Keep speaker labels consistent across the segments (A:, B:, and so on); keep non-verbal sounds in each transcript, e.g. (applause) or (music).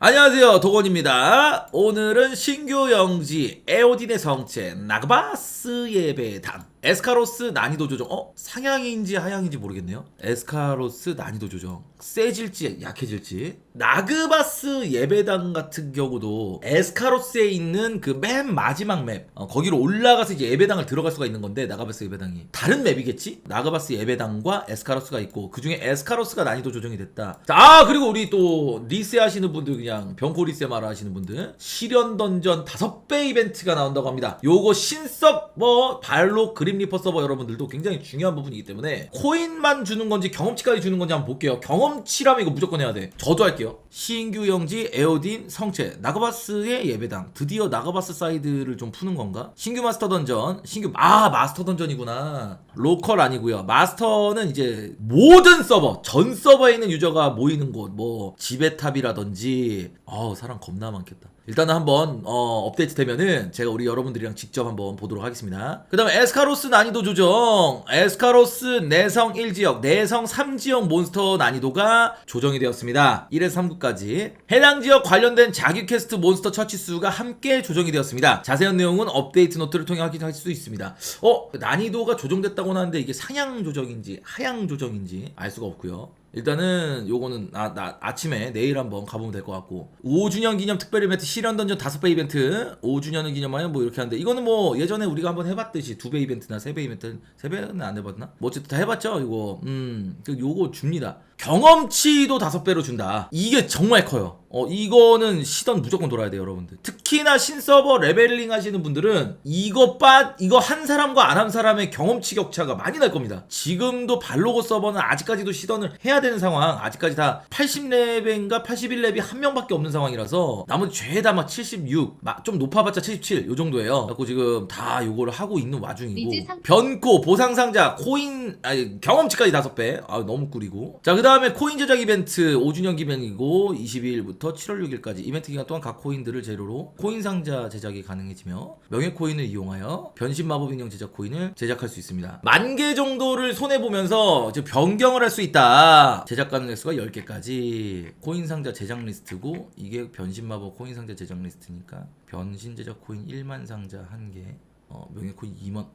A: 안녕하세요. 도건입니다. 오늘은 신규 영지 에오딘의 성체 나그바스 예배단. 에스카로스 난이도 조정. 어? 상향인지 하향인지 모르겠네요. 에스카로스 난이도 조정. 세질지 약해질지 나그바스 예배당 같은 경우도 에스카로스에 있는 그 맨 마지막 맵 어, 거기로 올라가서 이제 예배당을 들어갈 수가 있는 건데 나가바스 예배당이. 다른 맵이겠지? 나가바스 예배당과 에스카로스가 있고 그 중에 에스카로스가 난이도 조정이 됐다. 자, 아 그리고 우리 또 리세 하시는 분들 그냥 병코 리세 마라 하시는 분들. 시련 던전 5배 이벤트가 나온다고 합니다. 요거 신서버 발로 그림 리퍼 서버 여러분들도 굉장히 중요한 부분이기 때문에 코인만 주는 건지 경험치까지 주는 건지 한번 볼게요. 경험치라면 이거 무조건 해야 돼. 저도 할게요 신규 영지 에오딘 성체 나가바스의 예배당. 드디어 나가바스 사이드를 좀 푸는 건가? 신규 마스터 던전. 신규 아 마스터 던전이구나. 로컬 아니고요. 마스터는 이제 모든 서버 전 서버에 있는 유저가 모이는 곳. 뭐 지배탑이라든지. 어우 사람 겁나 많겠다 일단은 한번 어, 업데이트 되면은 제가 우리 여러분들이랑 직접 한번 보도록 하겠습니다. 그 다음에 에스카로스 난이도 조정. 에스카로스 내성 1지역, 내성 3지역 몬스터 난이도가 조정이 되었습니다. 1에서 3구까지. 해당 지역 관련된 자기 퀘스트 몬스터 처치 수가 함께 조정이 되었습니다. 자세한 내용은 업데이트 노트를 통해 확인할 수 있습니다. 어, 난이도가 조정됐다고 하는데 이게 상향 조정인지 하향 조정인지 알 수가 없고요. 일단은 요거는 아, 나, 아침에 내일 한번 가보면 될 것 같고. 5주년 기념 특별 이벤트 실현 던전 5배 이벤트. 5주년을 기념하여 뭐 이렇게 하는데. 이거는 뭐 예전에 우리가 한번 해봤듯이 2배 이벤트나 3배 이벤트 3배는 안 해봤나? 뭐 어쨌든 다 해봤죠 이거. 음그 요거 줍니다 경험치도 5배로 준다. 이게 정말 커요. 어 이거는 시던 무조건 돌아야 돼요 여러분들. 특히나 신서버 레벨링 하시는 분들은 이거 빠 이거 한 사람과 안 한 사람의 경험치 격차가 많이 날 겁니다. 지금도 발로고 서버는 아직까지도 시던을 해야 되는 상황. 아직까지 다 80레벨인가 81레벨이 한 명밖에 없는 상황이라서 나머지 죄다 막 76, 막 좀 높아봤자 77 요 정도예요. 그래고 지금 다 요거를 하고 있는 와중이고. 변코 보상 상자 코인 아니 경험치까지 5배. 아 너무 꿀이고. 자 그 다음 에 코인 제작 이벤트 5주년 기념이고 22일부터 7월 6일까지 이벤트 기간 동안 각 코인들을 재료로 코인 상자 제작이 가능해지며 명예 코인을 이용하여 변신 마법 인형 제작 코인을 제작할 수 있습니다. 만 개 정도를 손해 보면서 변경을 할 수 있다. 제작 가능 횟수가 10개까지. 코인 상자 제작 리스트고 이게 변신 마법 코인 상자 제작 리스트니까 변신 제작 코인 1만 상자 1개 어, 명예코인 2만.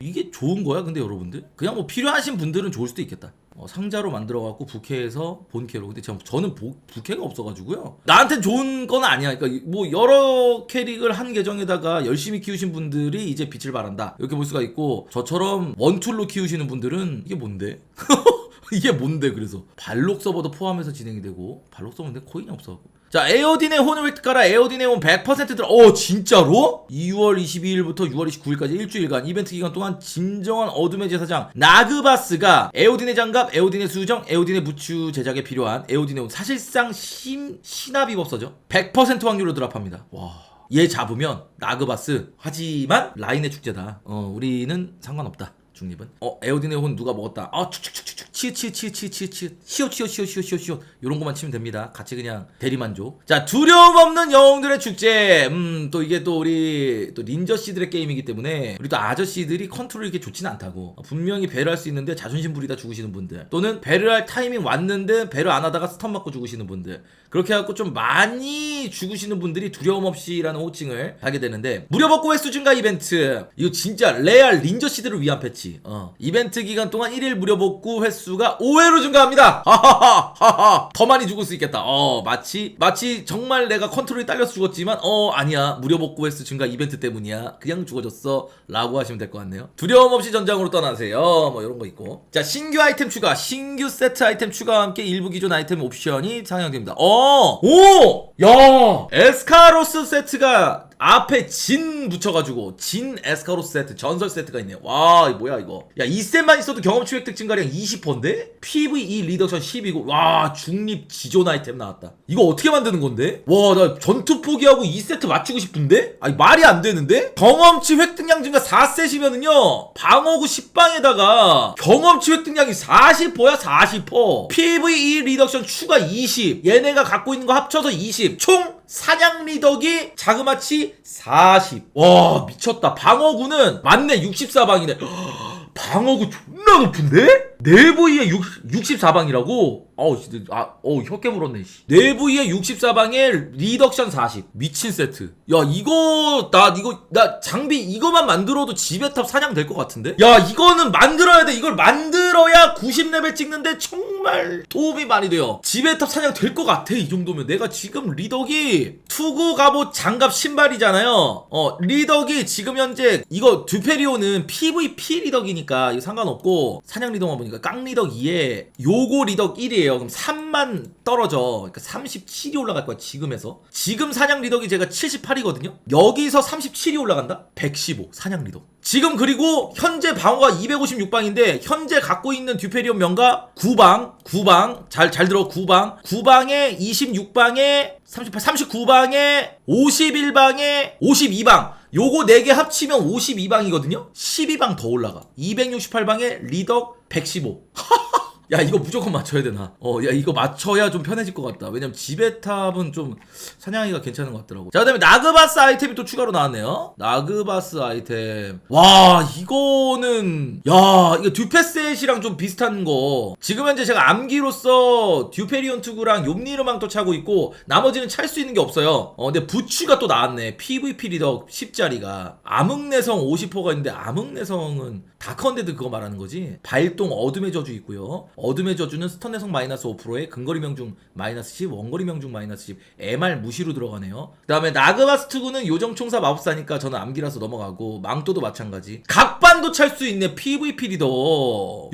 A: 이게 좋은 거야 근데 여러분들? 그냥 뭐 필요하신 분들은 좋을 수도 있겠다 어, 상자로 만들어 갖고 부캐에서 본캐로. 근데 저, 저는 보- 부캐가 없어가지고요. 나한텐 좋은 건 아니야. 그러니까 뭐 여러 캐릭을 한 계정에다가 열심히 키우신 분들이 이제 빛을 발한다. 이렇게 볼 수가 있고 저처럼 원툴로 키우시는 분들은 이게 뭔데 (laughs) (laughs) 이게 뭔데? 그래서 발록 서버도 포함해서 진행이 되고 발록 서버인데 코인이 없어갖고 자 에어딘의 획득하라. 에어딘의 혼100% 들어. 어 진짜로? 2월 22일부터 6월 29일까지 일주일간 이벤트 기간 동안 진정한 어둠의 제사장 나그바스가 에오딘의 장갑, 에오딘의 수정, 에오딘의 부추 제작에 필요한 에오딘의 혼 사실상 신, 신화비법서죠. 100% 확률로 드랍합니다. 와. 얘 잡으면 나그바스. 하지만 라인의 축제다. 어 우리는 상관없다 중립은? 어 에어딘의 혼 누가 먹었다. 아 축축축축 치치치치치치. 치오 시오 시오 시오 시오 요런 것만 치면 됩니다. 같이 그냥 대리만족. 자 두려움 없는 영웅들의 축제. 음 또 이게 또 우리 또 닌저 씨들의 게임이기 때문에 우리 또 아저씨들이 컨트롤이 이렇게 좋지는 않다고. 어, 분명히 배를 할 수 있는데 자존심 부리다 죽으시는 분들. 또는 배를 할 타이밍 왔는데 배를 안 하다가 스턴 맞고 죽으시는 분들. 그렇게 해갖고 좀 많이 죽으시는 분들이 두려움 없이라는 호칭을 하게 되는데 무료 복구 횟수 증가 이벤트. 이거 진짜 레알 닌저 씨들을 위한 패치 어. 이벤트 기간 동안 1일 무료 복구 횟수가 5회로 증가합니다. 하하하 하하. 더 많이 죽을 수 있겠다. 어 마치 마치 정말 내가 컨트롤이 딸려서 죽었지만 어 아니야. 무료 복구 횟수 증가 이벤트 때문이야. 그냥 죽어졌어. 라고 하시면 될 것 같네요. 두려움 없이 전장으로 떠나세요. 뭐 이런 거 있고. 자 신규 아이템 추가. 신규 세트 아이템 추가와 함께 일부 기존 아이템 옵션이 상향됩니다. 어 오 야! 에스카로스 세트가 앞에 진 붙여가지고 진 에스카로스 세트 전설 세트가 있네요 와 이거 뭐야 이거? 야 2셋만 있어도 경험치 획득 증가량 20%인데? PVE 리덕션 10이고 와 중립 지존 아이템 나왔다. 이거 어떻게 만드는 건데? 와 나 전투 포기하고 2세트 맞추고 싶은데? 아니 말이 안 되는데? 경험치 획득량 증가 4셋이면은요 방어구 10방에다가 경험치 획득량이 40%야 40% PVE 리덕션 추가 20 얘네가 갖고 있는 거 합쳐서 20총 사냥 리덕이 자그마치 40. 와, 미쳤다. 방어구는 맞네, 64방이네. 방어구 존나 높은데? 내부에 64방이라고? 어우, 진짜, 아, 어우, 혀 깨물었네, 씨. 내부에 64방에 리덕션 40. 미친 세트. 야, 이거, 나, 이거, 나 장비 이거만 만들어도 지배탑 사냥 될 것 같은데? 야, 이거는 만들어야 돼. 이걸 만들어야 90레벨 찍는데 정말 도움이 많이 돼요. 지배탑 사냥 될 것 같아, 이 정도면. 내가 지금 리덕이 투구 갑옷 장갑 신발이잖아요. 어, 리덕이 지금 현재 이거 듀페리오는 PVP 리덕이니까 상관없고 사냥 리덕만 보니까 깡 리덕 2에 요거 리덕 1이에요. 그럼 3만 떨어져. 그러니까 37이 올라갈 거야, 지금에서. 지금 사냥 리덕이 제가 78이거든요. 여기서 37이 올라간다? 115 사냥 리덕. 지금 그리고 현재 방어가 256방인데 현재 갖고 있는 듀페리온 명가 9방, 9방. 잘 잘 들어 9방. 9방에 26방에 38, 39방에 51방에 52방. 요거 4개 합치면 52방이거든요? 12방 더 올라가. 268방에 리덕 115. (laughs) 야 이거 무조건 맞춰야 되나? 어야 이거 맞춰야 좀 편해질 것 같다. 왜냐면 지배탑은 좀 사냥하기가 괜찮은 것 같더라고. 자 그다음에 나그바스 아이템이 또 추가로 나왔네요. 나그바스 아이템. 와 이거는 야 이거 듀페셋이랑 좀 비슷한 거. 지금 현재 제가 암기로서 듀페리온 투구랑 욤니르망토 차고 있고 나머지는 찰 수 있는 게 없어요. 어 근데 부추가 또 나왔네. PVP 리더 10짜리가. 암흑내성 50%가 있는데 암흑내성은 다컨데드 그거 말하는 거지? 발동 어둠의 저주 있고요. 어둠의 저주는 스턴 내성 마이너스 5%에 근거리 명중 마이너스 10 원거리 명중 마이너스 10 MR 무시로 들어가네요. 그 다음에 나그바스 투구는 요정총사 마법사니까 저는 암기라서 넘어가고 망토도 마찬가지. 각반도 찰 수 있네 PVP 리더.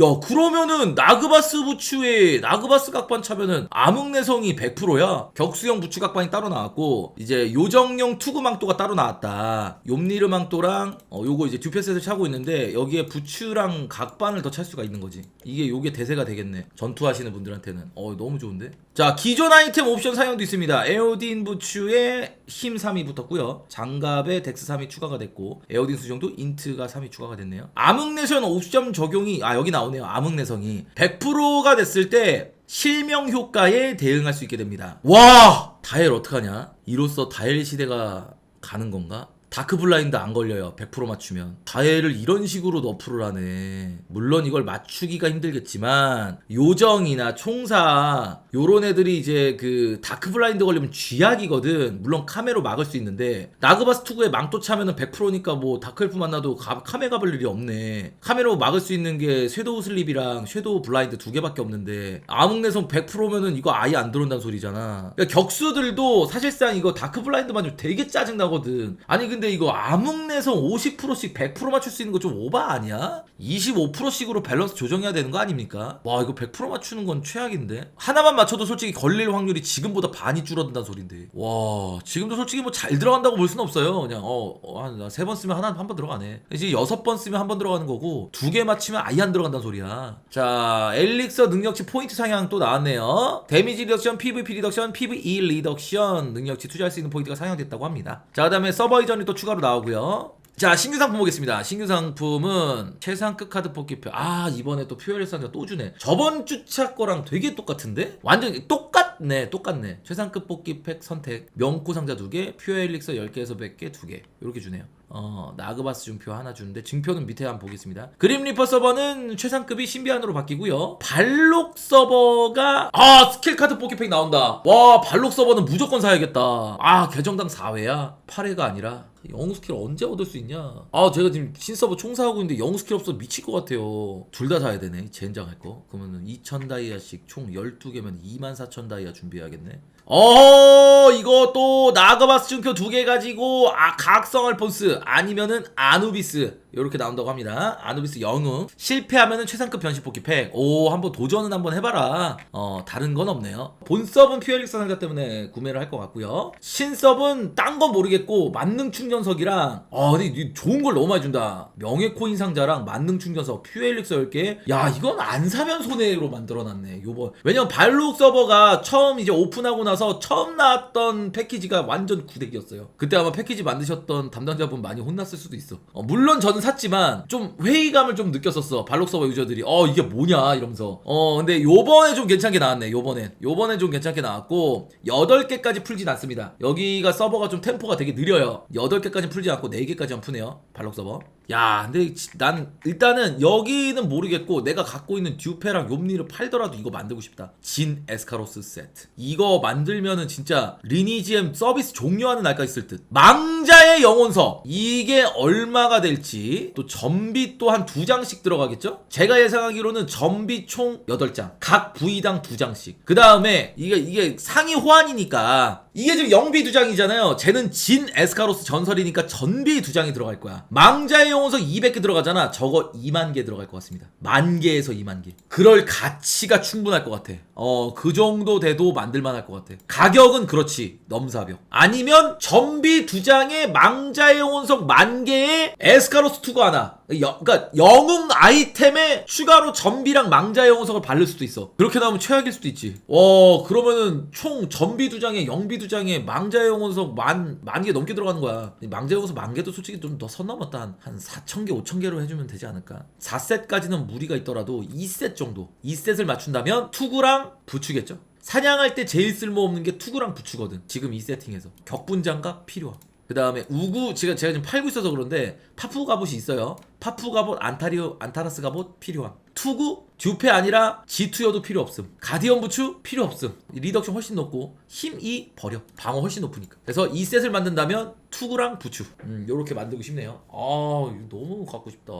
A: 야 그러면은 나그바스 부추에 나그바스 각반 차면은 암흑내성이 100%야? 격수형 부추 각반이 따로 나왔고 이제 요정용 투구 망토가 따로 나왔다. 욤니르 망토랑 어 요거 이제 듀페셋을 차고 있는데 여기에 부 추랑 각반을 더 찰 수가 있는 거지. 이게 요게 대세가 되겠네. 전투하시는 분들한테는. 어 너무 좋은데? 자 기존 아이템 옵션 사용도 있습니다. 에오딘 부추에 힘 3이 붙었고요. 장갑에 덱스 3이 추가가 됐고 에오딘 수정도 인트가 3이 추가가 됐네요. 암흑내성 옵션 적용이 아 여기 나오네요. 암흑내성이. 100%가 됐을 때 실명 효과에 대응할 수 있게 됩니다. 와! 다엘 어떡하냐? 이로써 다엘 시대가 가는 건가? 다크 블라인드 안 걸려요. 100% 맞추면. 다해를 이런 식으로 너프를 하네. 물론 이걸 맞추기가 힘들겠지만 요정이나 총사 요런 애들이 이제 그 다크 블라인드 걸리면 쥐약이거든. 물론 카메로 막을 수 있는데 나그바스 투구에 망토 차면은 100%니까 뭐 다크엘프 만나도 가- 카메 가볼 일이 없네. 카메로 막을 수 있는 게 섀도우 슬립이랑 섀도우 블라인드 두 개밖에 없는데 암흑내성 100%면은 이거 아예 안 들어온다는 소리잖아. 그러니까 격수들도 사실상 이거 다크 블라인드만 좀 되게 짜증 나거든. 아니 근데 이거 암흑내성 50%씩 100% 맞출 수 있는 거 좀 오바 아니야? 25%씩으로 밸런스 조정해야 되는 거 아닙니까? 와 이거 100% 맞추는 건 최악인데. 하나만 맞춰도 솔직히 걸릴 확률이 지금보다 반이 줄어든다는 소린데. 와 지금도 솔직히 뭐 잘 들어간다고 볼 수는 없어요. 그냥 어한세 번 쓰면 하나 한 번 들어가네. 이제 여섯 번 쓰면 한 번 들어가는 거고 두 개 맞히면 아예 안 들어간다는 소리야. 자 엘릭서 능력치 포인트 상향 또 나왔네요. 데미지 리덕션, PVP 리덕션, PVE 리덕션 능력치 투자할 수 있는 포인트가 상향됐다고 합니다. 자 그다음에 서버 이전이 또 추가로 나오고요. 자 신규 상품 보겠습니다. 신규 상품은 최상급 카드 뽑기표. 아 이번에 또 퓨어엘 상자 또 주네. 저번 주차 거랑 되게 똑같은데? 완전 똑같네, 똑같네. 최상급 뽑기 팩 선택, 명코 상자 2개, 퓨어 엘릭서 10개에서 100개 2개 이렇게 주네요. 어 나그바스 증표 하나 주는데 증표는 밑에 한번 보겠습니다. 그림 리퍼 서버는 최상급이 신비한으로 바뀌고요. 발록 서버가 아 스킬 카드 뽑기 팩 나온다. 와 발록 서버는 무조건 사야겠다. 아 계정당 4회야 8회가 아니라 영웅 스킬 언제 얻을 수 있냐? 아 제가 지금 신서버 총사하고 있는데 영웅 스킬 없어 미칠 것 같아요. 둘 다 사야 되네. 젠장 할 거. 그러면은 2,000 다이아씩 총 12개면 24,000 다이아 준비해야겠네. 어또 나가바스 증표 두 개 가지고 아 각성할 폰스 아니면은 아누비스 이렇게 나온다고 합니다. 아누비스 영웅 실패하면은 최상급 변신 뽑기 팩. 오 한번 도전은 한번 해봐라. 어 다른 건 없네요. 본 서브는 퓨어릭스 상자 때문에 구매를 할 것 같고요. 신 서브는 딴 건 모르겠고 만능 충전석이랑 어 근데 이 좋은 걸 너무 많이 준다. 명예 코인 상자랑 만능 충전석 퓨어릭스 10개. 야 이건 안 사면 손해로 만들어놨네. 요번 왜냐면 발록 서버가 처음 이제 오픈하고 나서 처음 나왔던 패키지가 완전 구대기였어요. 그때 아마 패키지 만드셨던 담당자분 많이 혼났을 수도 있어. 어, 물론 저는 샀지만 좀 회의감을 좀 느꼈었어. 발록 서버 유저들이 어 이게 뭐냐 이러면서. 어 근데 요번에 좀 괜찮게 나왔네. 요번엔 요번엔 좀 괜찮게 나왔고 8개까지 풀진 않습니다. 여기가 서버가 좀 템포가 되게 느려요. 8개까지 풀지 않고 4개까지만 푸네요. 발록 서버. 야, 근데 지- 난 일단은 여기는 모르겠고 내가 갖고 있는 듀페랑 욤니를 팔더라도 이거 만들고 싶다. 진 에스카로스 세트. 이거 만들면은 진짜 리니지엠 서비스 종료하는 날까지 있을 듯. 망자의 영혼석. 이게 얼마가 될지 또 전비 또 한 두 장씩 들어가겠죠? 제가 예상하기로는 전비 총 8장. 각 부위당 두 장씩. 그 다음에 이게 이게 상위 호환이니까 이게 지금 영비 두 장이잖아요. 쟤는 진 에스카로스 전설이니까 전비 두 장이 들어갈 거야. 망자의 영혼석 200개 들어가잖아. 저거 2만 개 들어갈 것 같습니다. 만 개에서 2만 개. 그럴 가치가 충분할 것 같아. 어, 그 정도 돼도 만들만 할 것 같아. 가격은 그렇지. 넘사벽. 아니면 전비 두 장에 망자의 영혼석 만 개에 에스카로스 2가 하나. 여, 그러니까 영웅 아이템에 추가로 전비랑 망자의 영혼석을 바를 수도 있어. 그렇게 나오면 최악일 수도 있지. 어, 그러면은 총 전비 두 장에 영비 두 장에 망자의 영혼석 만, 만 개 넘게 들어가는 거야. 망자의 영혼석 만 개도 솔직히 좀 더 선 넘었다. 한, 한 4천 개, 5천 개로 해주면 되지 않을까? 4셋까지는 무리가 있더라도 2셋 정도. 2셋을 맞춘다면 투구랑 부추겠죠? 사냥할 때 제일 쓸모없는 게 투구랑 부추거든. 지금 이 세팅에서. 격분장갑 필요함. 그 다음에 우구 제가 제가 지금 팔고 있어서 그런데 파푸 갑옷이 있어요. 파푸 갑옷, 안타리오, 안타라스 갑옷 필요함. 투구 듀페 아니라 G2여도 필요 없음. 가디언 부추 필요 없음. 리덕션 훨씬 높고 힘2 버려. 방어 훨씬 높으니까. 그래서 이 셋을 만든다면 투구랑 부추. 음, 요렇게 만들고 싶네요. 아, 너무 갖고 싶다.